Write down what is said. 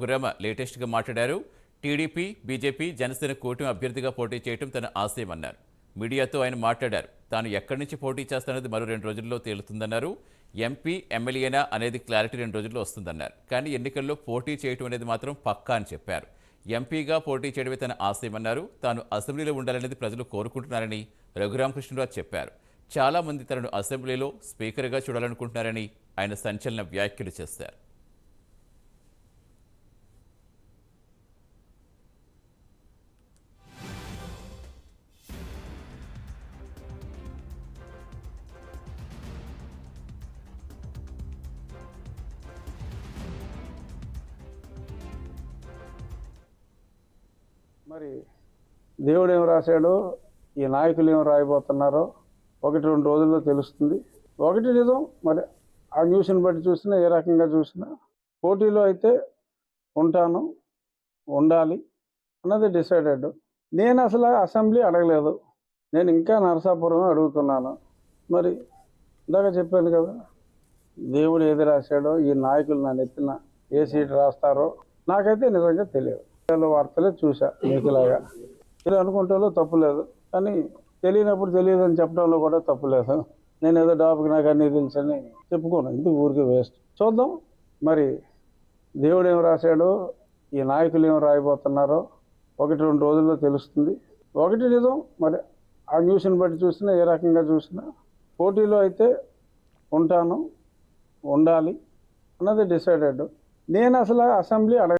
గురమ లేటెస్ట్గా మాట్లాడారు. TDP BJP Janasena కూటమి అభ్యర్థిగా పోటీ చేయడం తన ఆశయమన్నారు. మీడియాతో ఆయన మాట్లాడారు. తాను ఎక్కడి నుంచి పోటీ చేస్తానది మరో రెండు రోజుల్లో తేలుతుందన్నారు. ఎంపీ ఎమ్మెల్యేనా అనేది క్లారిటీ రెండు రోజుల్లో వస్తుందన్నారు. కానీ ఎన్నికల్లో పోటీ చేయటం అనేది మాత్రం పక్కా అని చెప్పారు. ఎంపీగా పోటీ చేయడమే తన ఆశయమన్నారు. తాను అసెంబ్లీలో ఉండాలనేది ప్రజలు కోరుకుంటున్నారని రఘురామకృష్ణరావు చెప్పారు. చాలా మంది తనను అసెంబ్లీలో స్పీకర్గా చూడాలనుకుంటున్నారని ఆయన సంచలన వ్యాఖ్యలు చేశారు. మరి దేవుడు ఏం రాశాడో? ఈ నాయకులు ఏం రాయబోతున్నారో ఒకటి రెండు రోజుల్లో తెలుస్తుంది. ఒకటి నిజం మరి ఆ న్యూస్ని బట్టి చూసినా ఏ రకంగా చూసినా పోటీలో అయితే ఉంటాను ఉండాలి అన్నది డిసైడెడ్. నేను అసలు అసెంబ్లీ అడగలేదు. నేను ఇంకా నరసాపురం అడుగుతున్నాను. మరి ఇందాక చెప్పాను కదా దేవుడు ఏది రాశాడో ఈ నాయకులు నన్ను ఎత్తిన ఏ సీట్ రాస్తారో నాకైతే నిజంగా తెలియదు. వార్తలే చూసా మీకులాగా. ఇలా అనుకుంటే తప్పులేదు. కానీ తెలియనప్పుడు తెలియదు అని చెప్పడంలో కూడా తప్పులేదు. నేను ఏదో డాబుకి నాకు అన్నీ తెలుసని చెప్పుకోను. ఇది ఊరికి వేస్ట్. చూద్దాం. మరి దేవుడు ఏం రాశాడో ఈ నాయకులు ఏం రాయబోతున్నారో ఒకటి రెండు రోజుల్లో తెలుస్తుంది. ఒకటి నిజం మరి ఆ న్యూస్ని బట్టి చూసినా ఏ రకంగా చూసినా పోటీలో అయితే ఉంటాను ఉండాలి అన్నది డిసైడెడ్. నేను అసలు అసెంబ్లీ అడగ